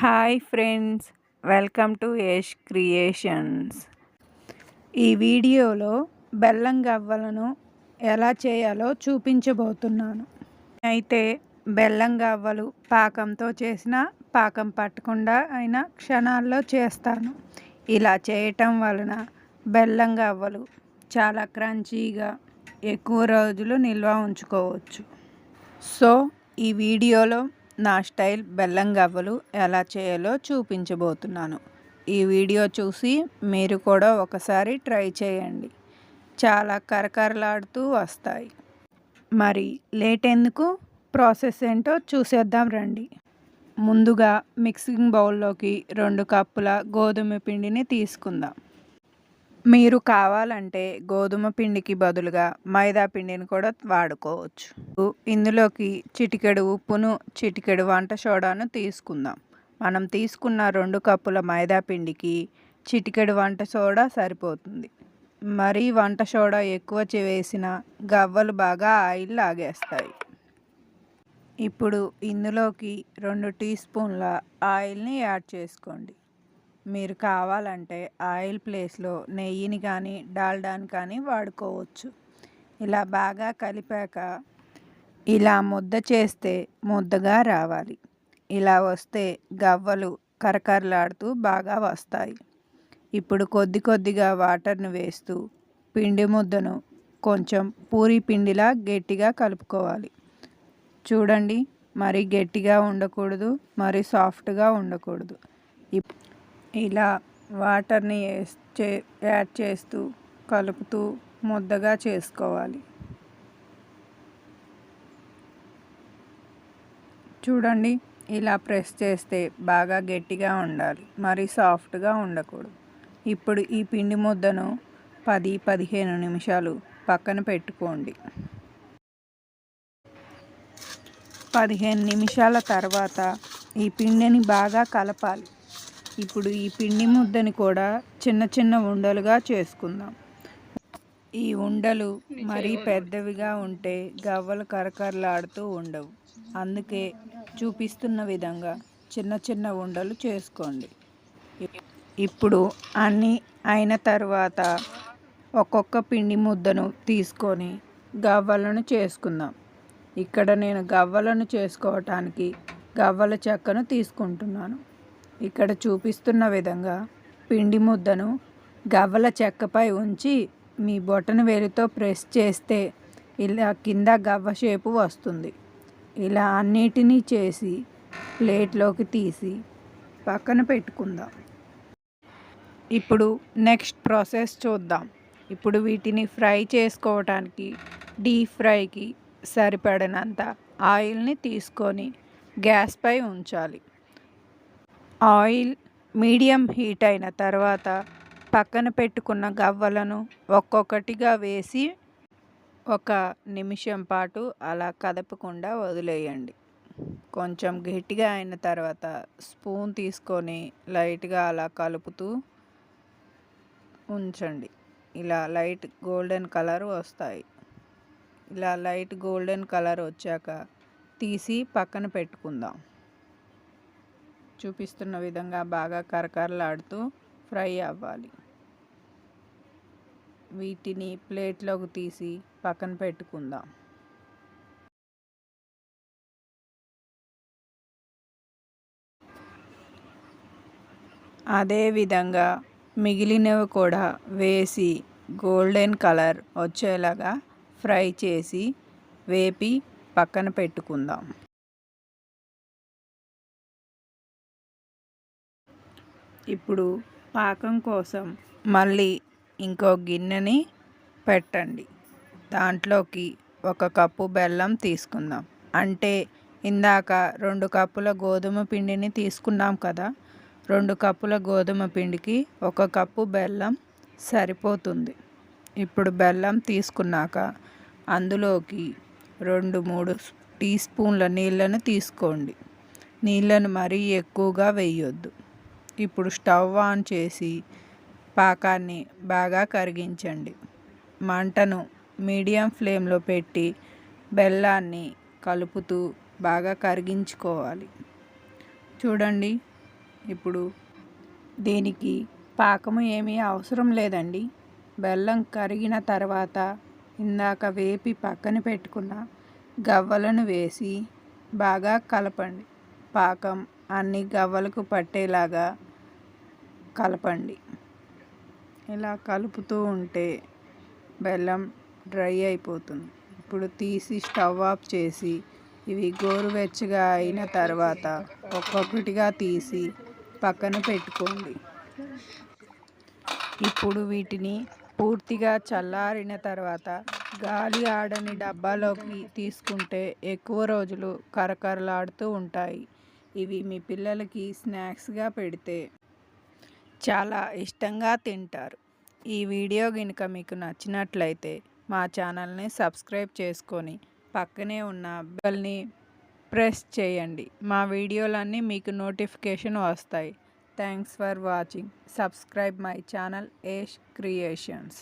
Hi friends welcome to Yash creations. ఈ వీడియోలో బెల్లం గవ్వలను ఎలా చేయాలో చూపించబోతున్నాను. అయితే బెల్లం గవ్వలు పాకంతో చేసిన పాకం పట్టకుండా అయినా క్షణాల్లో చేస్తాను. ఇలా చేయటం వలన బెల్లం గవ్వలు చాలా క్రంచీగా ఎక్కువ రోజులు నిల్వ ఉంచుకోవచ్చు. సో ఈ వీడియోలో నా స్టైల్ బెల్లం గవ్వలు ఎలా చేయాలో చూపించబోతున్నాను. ఈ వీడియో చూసి మీరు కూడా ఒకసారి ట్రై చేయండి. చాలా కరకరలాడుతూ వస్తాయి. మరి లేట్ ఎందుకు? ప్రాసెస్ ఏంటో చూసేద్దాం రండి. ముందుగా మిక్సింగ్ బౌల్లోకి రెండు కప్పుల గోధుమ పిండిని తీసుకుందాం. మీరు కావాలంటే గోధుమ పిండికి బదులుగా మైదా పిండిని కూడా వాడుకోవచ్చు. ఇందులోకి చిటికెడు ఉప్పును చిటికెడు వంట సోడాను తీసుకుందాం. మనం తీసుకున్న రెండు కప్పుల మైదా పిండికి చిటికెడు వంట సోడా సరిపోతుంది. మరీ వంట సోడా ఎక్కువ వేసిన గవ్వలు బాగా ఆయిల్ లాగేస్తాయి. ఇప్పుడు ఇందులోకి రెండు టీ స్పూన్ల ఆయిల్ని యాడ్ చేసుకోండి. మీరు కావాలంటే ఆయిల్ ప్లేస్లో నెయ్యిని కానీ డాల్డాని కానీ వాడుకోవచ్చు. ఇలా బాగా కలిపాక ఇలా ముద్ద చేస్తే ముద్దగా రావాలి. ఇలా వస్తే గవ్వలు కరకరలాడుతూ బాగా వస్తాయి. ఇప్పుడు కొద్ది కొద్దిగా వాటర్ను వేస్తూ పిండి ముద్దను కొంచెం పూరి పిండిలా గట్టిగా కలుపుకోవాలి. చూడండి మరీ గట్టిగా ఉండకూడదు మరీ సాఫ్ట్గా ఉండకూడదు. ఇలా వాటర్ని చే యాడ్ చేస్తూ కలుపుతూ ముద్దగా చేసుకోవాలి. చూడండి ఇలా ప్రెస్ చేస్తే బాగా గట్టిగా ఉండాలి. మరి సాఫ్ట్గా ఉండకూడదు. ఇప్పుడు ఈ పిండి ముద్దను పది పదిహేను నిమిషాలు పక్కన పెట్టుకోండి. పదిహేను నిమిషాల తర్వాత ఈ పిండిని బాగా కలపాలి. ఇప్పుడు ఈ పిండి ముద్దని కూడా చిన్న చిన్న ఉండలుగా చేసుకుందాం. ఈ ఉండలు మరీ పెద్దవిగా ఉంటే గవ్వలు కరకరలాడుతూ ఉండవు. అందుకే చూపిస్తున్న విధంగా చిన్న చిన్న ఉండలు చేసుకోండి. ఇప్పుడు అన్నీ అయిన తర్వాత ఒక్కొక్క పిండి ముద్దను తీసుకొని గవ్వలను చేసుకుందాం. ఇక్కడ నేను గవ్వలను చేసుకోవటానికి గవ్వల చెక్కను తీసుకుంటున్నాను. ఇక్కడ చూపిస్తున్న విధంగా పిండి ముద్దను గవ్వల చెక్కపై ఉంచి మీ బొటన వేలితో ప్రెస్ చేస్తే ఇలా కింద గవ్వ షేపు వస్తుంది. ఇలా అన్నిటినీ చేసి ప్లేట్లోకి తీసి పక్కన పెట్టుకుందాం. ఇప్పుడు నెక్స్ట్ ప్రాసెస్ చూద్దాం. ఇప్పుడు వీటిని ఫ్రై చేసుకోవటానికి డీప్ ఫ్రైకి సరిపడినంత ఆయిల్ని తీసుకొని గ్యాస్పై ఉంచాలి. ఆయిల్ మీడియం హీట్ అయిన తర్వాత పక్కన పెట్టుకున్న గవ్వలను ఒక్కొక్కటిగా వేసి ఒక నిమిషం పాటు అలా కదపకుండా వదిలేయండి. కొంచెం గట్టిగా అయిన తర్వాత స్పూన్ తీసుకొని లైట్గా అలా కలుపుతూ ఉంచండి. ఇలా లైట్ గోల్డెన్ కలర్ వస్తాయి. ఇలా లైట్ గోల్డెన్ కలర్ వచ్చాక తీసి పక్కన పెట్టుకుందాం. చూపిస్తున్న విధంగా బాగా కరకరలాడుతూ ఫ్రై అవ్వాలి. వీటిని ప్లేట్లోకి తీసి పక్కన పెట్టుకుందాం. అదేవిధంగా మిగిలినవి కూడా వేసి గోల్డెన్ కలర్ వచ్చేలాగా ఫ్రై చేసి వేపి పక్కన పెట్టుకుందాం. ఇప్పుడు పాకం కోసం మళ్ళీ ఇంకో గిన్నెని పెట్టండి. దాంట్లోకి ఒక కప్పు బెల్లం తీసుకుందాం. అంటే ఇందాక రెండు కప్పుల గోధుమ పిండిని తీసుకున్నాం కదా రెండు కప్పుల గోధుమ పిండికి ఒక కప్పు బెల్లం సరిపోతుంది. ఇప్పుడు బెల్లం తీసుకున్నాక అందులోకి రెండు మూడు టీ స్పూన్ల నీళ్ళను తీసుకోండి. నీళ్ళను మరీ ఎక్కువగా వేయొద్దు. ఇప్పుడు స్టవ్ ఆన్ చేసి పాకాన్ని బాగా కరిగించండి. మంటను మీడియం ఫ్లేమ్లో పెట్టి బెల్లాన్ని కలుపుతూ బాగా కరిగించుకోవాలి. చూడండి ఇప్పుడు దీనికి పాకము ఏమీ అవసరం లేదండి. బెల్లం కరిగిన తర్వాత ఇందాక వేపి పక్కన పెట్టుకున్న గవ్వలను వేసి బాగా కలపండి. పాకం అన్ని గవ్వలకు పట్టేలాగా కలపండి. ఇలా కలుపుతూ ఉంటే బెల్లం డ్రై అయిపోతుంది. ఇప్పుడు తీసి స్టవ్ ఆఫ్ చేసి ఇవి గోరువెచ్చగా అయిన తర్వాత ఒక్కొక్కటిగా తీసి పక్కన పెట్టుకోండి. ఇప్పుడు వీటిని పూర్తిగా చల్లారిన తర్వాత గాలి ఆడని డబ్బాలోకి తీసుకుంటే ఎక్కువ రోజులు కరకరలాడుతూ ఉంటాయి. ఇవి మీ పిల్లలకి స్నాక్స్గా పెడితే చాలా ఇష్టంగా తింటారు. ఈ వీడియో కనుక మీకు నచ్చినట్లయితే మా ఛానల్ని సబ్స్క్రైబ్ చేసుకొని పక్కనే ఉన్న బెల్ని ప్రెస్ చేయండి. మా వీడియోలన్నీ మీకు నోటిఫికేషన్ వస్తాయి. Thanks for watching. Subscribe my channel Yash creations.